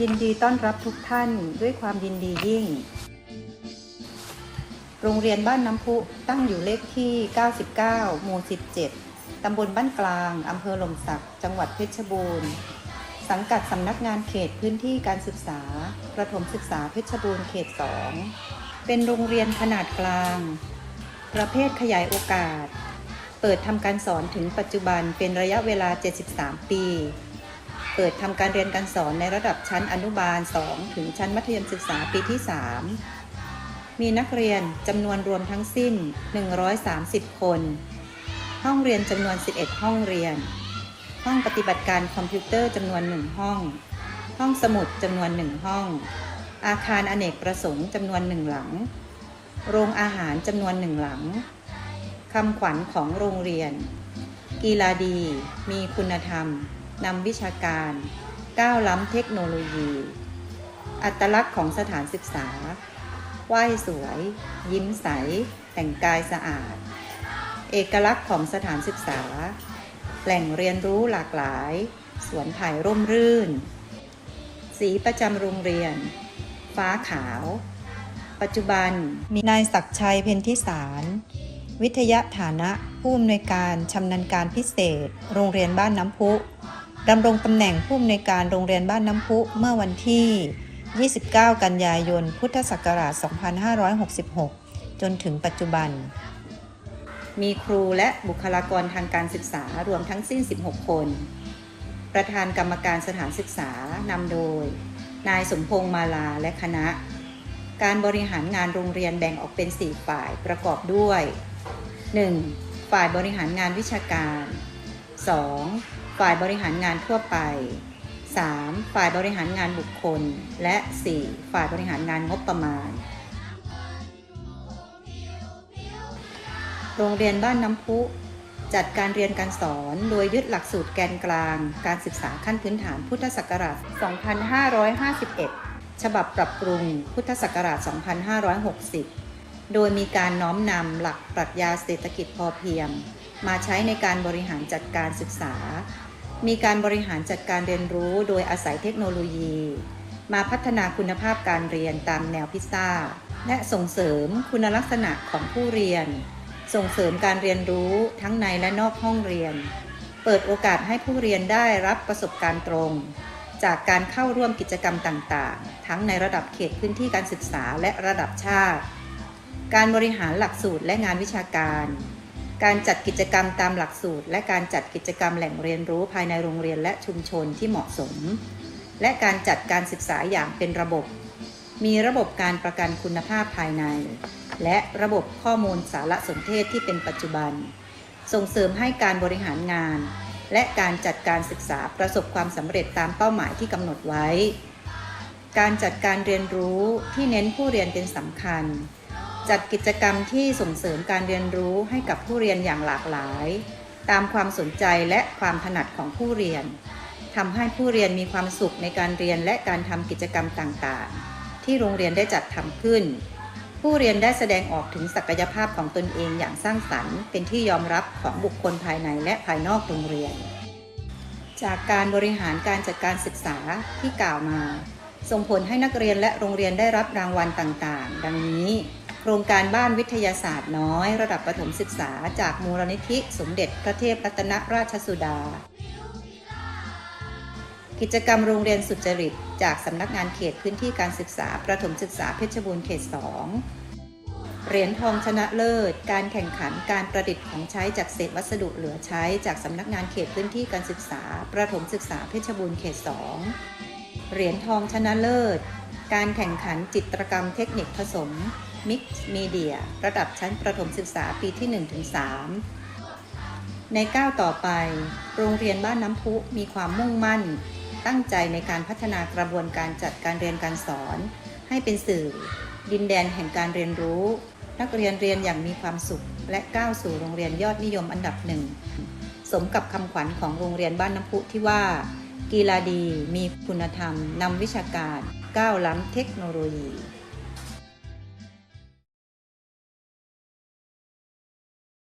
ยินดีต้อนรับทุกท่านด้วยความยินดียิ่ง โรงเรียนบ้านน้ำพุตั้งอยู่เลขที่ 99 หมู่ 17 ตำบลบ้านกลาง อำเภอหล่มสัก จังหวัดเพชรบูรณ์ สังกัดสำนักงานเขตพื้นที่การศึกษา ประถมศึกษาเพชรบูรณ์เขต 2 เป็นโรงเรียนขนาดกลาง ประเภทขยายโอกาส เปิดทำการสอนถึงปัจจุบันเป็นระยะเวลา 73 ปี เปิดทำการเรียนการสอนในระดับชั้นอนุบาล 2 ถึงชั้นมัธยมศึกษาปีที่ 3 มีนักเรียนจำนวนรวมทั้งสิ้น 130 คน ห้องเรียนจำนวน 11 ห้องเรียน ห้องปฏิบัติการคอมพิวเตอร์จำนวน 1 ห้อง ห้องสมุดจำนวน 1 ห้อง อาคารอเนกประสงค์จำนวน 1 หลัง โรงอาหารจำนวน 1 หลังคำขวัญของโรงเรียน กีฬาดี มีคุณธรรม นำวิชาการ ก้าวล้ำเทคโนโลยี อัตลักษณ์ของสถานศึกษา ไหว้สวย ยิ้มใส แต่งกายสะอาด เอกลักษณ์ของสถานศึกษา แหล่งเรียนรู้หลากหลาย สวนไผ่ร่มรื่น สีประจำโรงเรียน ฟ้าขาว ปัจจุบันมีนายศักชัยเพ็ญทิสารวิทยาฐานะผู้อำนวยการชำนาญการพิเศษ โรงเรียนบ้านน้ำพุ ดำรงตำแหน่งผู้อำนวยการโรงเรียนบ้านน้ำพุเมื่อวันที่ 29 กันยายน พุทธศักราช 2566 จนถึงปัจจุบัน มีครูและบุคลากรทางการศึกษารวมทั้งสิ้น 16 คน ประธานกรรมการสถานศึกษานำโดย นายสมพงษ์มาลาและคณะ การบริหารงานโรงเรียนแบ่งออกเป็น 4 ฝ่ายประกอบด้วย 1. ฝ่ายบริหารงานวิชาการ 2. ฝ่ายบริหารงานทั่วไป 3. ฝ่ายบริหารงานบุคคล และ 4. ฝ่ายบริหารงานงบประมาณ โรงเรียนบ้านน้ำพุ จัดการเรียนการสอนโดยยึดหลักสูตรแกนกลาง การศึกษาขั้นพื้นฐานพุทธศักราช 2551 ฉบับปรับปรุงพุทธศักราช 2560 โดยมีการน้อมนำหลักปรัชญาเศรษฐกิจพอเพียง มาใช้ในการบริหารจัดการศึกษา มีการบริหารจัดการเรียนรู้โดยอาศัยเทคโนโลยี มาพัฒนาคุณภาพการเรียนตามแนวพิซซ่า และส่งเสริมคุณลักษณะของผู้เรียน ส่งเสริมการเรียนรู้ทั้งในและนอกห้องเรียน เปิดโอกาสให้ผู้เรียนได้รับประสบการณ์ตรง จากการเข้าร่วมกิจกรรมต่างๆ ทั้งในระดับเขตพื้นที่การศึกษาและระดับชาติ การบริหารหลักสูตรและงานวิชาการ การจัดกิจกรรมตามหลักสูตร และการจัดกิจกรรมแหล่งเรียนรู้ภายในโรงเรียนและชุมชนที่เหมาะสม และการจัดการศึกษาอย่างเป็นระบบ มีระบบการประกันคุณภาพภายใน และระบบข้อมูลสารสนเทศที่เป็นปัจจุบัน ส่งเสริมให้การบริหารงาน และการจัดการศึกษาประสบความสำเร็จตามเป้าหมายที่กำหนดไว้ การจัดการเรียนรู้ที่เน้นผู้เรียนเป็นสำคัญ จัดกิจกรรมที่ส่งเสริมการเรียนรู้ให้กับผู้เรียนอย่างหลากหลาย ตามความสนใจและความถนัดของผู้เรียนทำให้ผู้เรียนมีความสุขในการเรียนและการทำกิจกรรมต่างๆ ที่โรงเรียนได้จัดทำขึ้น ผู้เรียนได้แสดงออกถึงศักยภาพของตนเองอย่างสร้างสรรค์ เป็นที่ยอมรับของบุคคลภายในและภายนอกโรงเรียน จากการบริหารการจัดการศึกษาที่กล่าวมา ส่งผลให้นักเรียนและโรงเรียนได้รับรางวัลต่างๆ ดังนี้ โครงการบ้านวิทยาศาสตร์น้อย ระดับประถมศึกษาจากมูลนิธิสมเด็จพระเทพรัตนราชสุดา กิจกรรมโรงเรียนสุจริต จากสำนักงานเขตพื้นที่การศึกษา ประถมศึกษาเพชรบูรณ์เขต 2 เหรียญทองชนะเลิศ การแข่งขันการประดิษฐ์ของใช้จากเศษวัสดุเหลือใช้จากสำนักงานเขตพื้นที่การศึกษา ประถมศึกษาเพชรบูรณ์เขต 2 เหรียญทองชนะเลิศ การแข่งขันจิตรกรรมเทคนิคผสม มิกซ์มีเดียระดับชั้นประถมศึกษาปีที่ 1-3 ในก้าวต่อไป โรงเรียนบ้านน้ำพุมีความมุ่งมั่น ตั้งใจในการพัฒนากระบวนการจัดการเรียนการสอน ให้เป็นสื่อ ดินแดนแห่งการเรียนรู้ นักเรียนเรียนอย่างมีความสุข และก้าวสู่โรงเรียนยอดนิยมอันดับหนึ่งสมกับคำขวัญของโรงเรียนบ้านน้ำพุที่ว่า กีฬาดีมีคุณธรรมนำวิชาการก้าวล้ำเทคโนโลยี